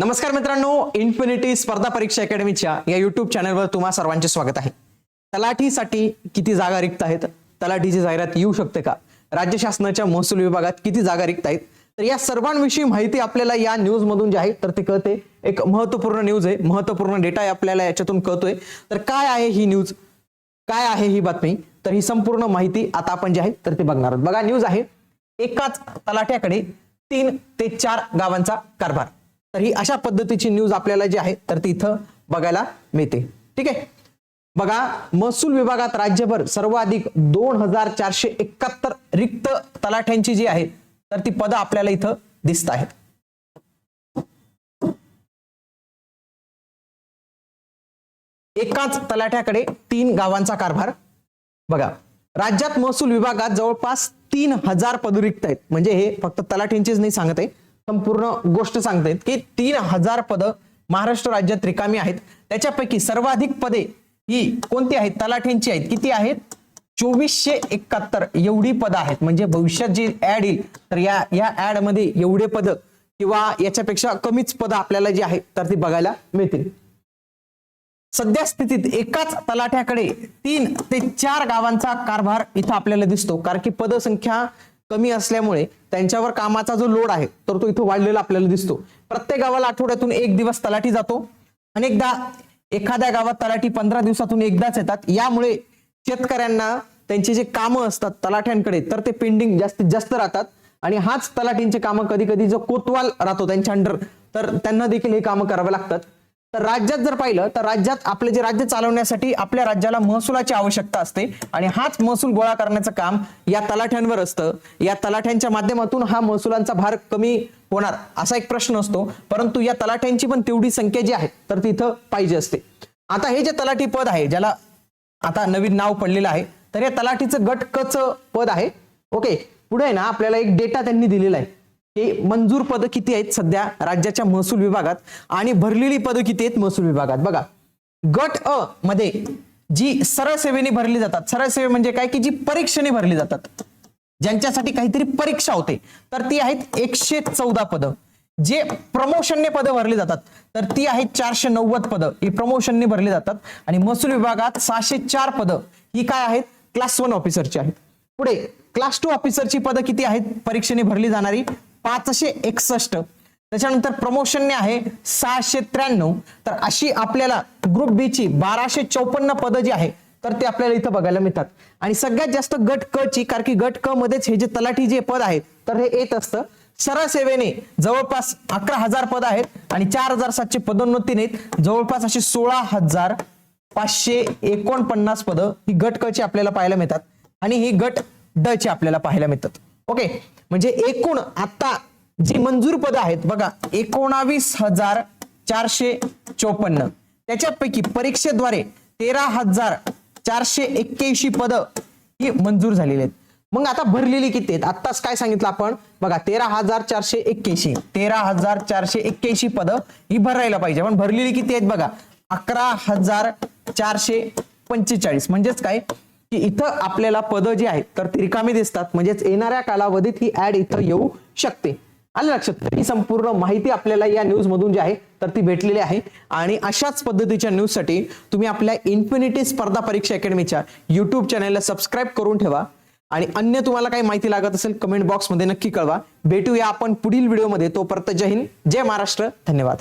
नमस्कार मित्रांनो इन्फिनिटी स्पर्धा परीक्षा अकॅडमीच्या या युट्यूब चॅनलवर तुम्हा सर्वांचे स्वागत आहे. तलाठीसाठी किती जागा रिक्त आहेत? तलाठीची जाहिरात येऊ शकते का? राज्य शासनाच्या महसूल विभागात किती जागा रिक्त आहेत? तर या सर्वांविषयी माहिती आपल्याला या न्यूज मधून जी आहे तर ते कळते. एक महत्त्वपूर्ण न्यूज आहे. महत्त्वपूर्ण डेटा आपल्याला याच्यातून कळतोय. तर काय आहे ही न्यूज काय आहे ही बातमी? तर ही संपूर्ण माहिती आता आपण जी आहे तर ते बघणार आहोत. बघा न्यूज आहे एकाच तलाठ्याकडे तीन ते चार गावांचा कारभार. तर ही अशा पद्धतीची न्यूज आपल्याला जी आहे तर ती इथं बघायला मिळते. ठीक आहे? बघा महसूल विभागात राज्यभर सर्वाधिक दोन हजार चारशे एकाहत्तर रिक्त तलाठ्यांची जी आहे तर ती पदं आपल्याला इथं दिसत आहेत. एकाच तलाठ्याकडे तीन गावांचा कारभार. बघा राज्यात महसूल विभागात जवळपास तीन हजार पद रिक्त आहेत. म्हणजे हे फक्त तलाठ्यांचीच नाही सांगत आहे. संपूर्ण गोष्ट सांगतायत की तीन हजार पद महाराष्ट्र राज्यात रिकामी आहेत. त्याच्यापैकी सर्वाधिक पदे ही कोणती आहेत? तलाठ्यांची आहेत. किती आहेत? चोवीसशे एकाहत्तर एवढी पदं आहेत. म्हणजे भविष्यात जी ऍड येईल तर या या ऍडमध्ये एवढे पद किंवा याच्यापेक्षा कमीच पदं आपल्याला जी आहेत तर ती बघायला मिळतील. सध्या स्थितीत एकाच तलाठ्याकडे तीन ते चार गावांचा कारभार इथं आपल्याला दिसतो. कारण की पदसंख्या कमी असल्यामुळे त्यांच्यावर कामाचा जो लोड आहे तर तो इथं वाढलेला आपल्याला दिसतो. प्रत्येक गावाला आठवड्यातून एक दिवस तलाठी जातो. अनेकदा एखाद्या गावात तलाठी पंधरा दिवसातून एकदाच येतात. यामुळे शेतकऱ्यांना त्यांची जे कामं असतात तलाठ्यांकडे तर ते पेंडिंग जास्तीत जास्त राहतात. आणि हाच तलाठींचे कामं कधी कधी जो कोतवाल राहतो त्यांच्या अंडर तर त्यांना देखील हे कामं करावे लागतात. तर राज्यात जर पाहिलं तर राज्यात आपले जे राज्य चालवण्यासाठी आपल्या राज्याला महसुलाची आवश्यकता असते. आणि हाच महसूल गोळा करण्याचं काम या तलाठ्यांवर असतं. या तलाठ्यांच्या माध्यमातून हा महसुलांचा भार कमी होणार असा एक प्रश्न असतो. परंतु या तलाठ्यांची पण तेवढी संख्या जी आहे तर तिथं पाहिजे असते. आता हे जे तलाठी पद आहे ज्याला आता नवीन नाव पडलेलं आहे तर या तलाठीचं गट कच पद आहे. ओके पुढे ना आपल्याला एक डेटा त्यांनी दिलेला आहे. हे मंजूर पदं किती आहेत सध्या राज्याच्या महसूल विभागात? आणि भरलेली पदं किती आहेत महसूल विभागात? बघा गट अ मध्ये जी सरळ सेवेने भरली जातात सरळ सेवे म्हणजे काय? की जी परीक्षेने भरली जातात. ज्यांच्यासाठी काहीतरी परीक्षा होते. तर ती आहेत एकशे चौदा पदं. जे प्रमोशनने पदं भरली जातात तर ती आहेत चारशे नव्वद पदं. ही प्रमोशनने भरली जातात. आणि महसूल विभागात सहाशे चार पदं. ही काय आहेत? क्लास वन ऑफिसरची आहेत. पुढे क्लास टू ऑफिसरची पदं किती आहेत? परीक्षेने भरली जाणारी पाचशे एकसष्ट. त्याच्यानंतर प्रमोशनने आहे सहाशे त्र्याण्णव. तर अशी आपल्याला ग्रुप बी ची बाराशे चौपन्न पदं जी आहे तर ते आपल्याला इथं बघायला मिळतात. आणि सगळ्यात जास्त गट क ची कारण की गट क मध्येच हे जे तलाठी जे पद आहे तर हे येत असतं. सरळ सेवेने जवळपास अकरा हजार पद आहेत आणि चार हजार सातशे पदोन्नतीने जवळपास अशी सोळा हजार पाचशे एकोणपन्नास पदं ही गट क ची आपल्याला पाहायला मिळतात. आणि ही गट ड ची आपल्याला पाहायला मिळतात. ओके म्हणजे एकूण आता जी मंजूर पद आहेत बघा एकोणावीस हजार चारशे चोपन्न. त्याच्यापैकी परीक्षेद्वारे तेरा हजार चारशे एक्क्याऐंशी पद ही मंजूर झालेली आहेत. मग आता भरलेली किती आहेत? आत्ताच काय सांगितलं आपण? बघा तेरा हजार चारशे एक्क्याऐंशी. तेरा हजार चारशे एक्क्याऐंशी पदं ही भरायला पाहिजे. पण भरलेली किती आहेत बघा? अकरा हजार चारशे पंचेचाळीस. म्हणजेच काय? की इथं आपल्याला पदं जी आहेत तर ती रिकामी दिसतात. म्हणजेच येणाऱ्या कालावधीत ही ऍड इथं येऊ शकते. आलं लक्षात? ही संपूर्ण माहिती आपल्याला या न्यूज मधून जी आहे तर ती भेटलेली आहे. आणि अशाच पद्धतीच्या न्यूजसाठी तुम्ही आपल्या इन्फिनिटी स्पर्धा परीक्षा अकॅडमीच्या युट्यूब चॅनलला सबस्क्राईब करून ठेवा. आणि अन्य तुम्हाला काही माहिती लागत असेल कमेंट बॉक्समध्ये नक्की कळवा. भेटूया आपण पुढील व्हिडिओमध्ये तोपर्यंत जय हिंद जय महाराष्ट्र. धन्यवाद.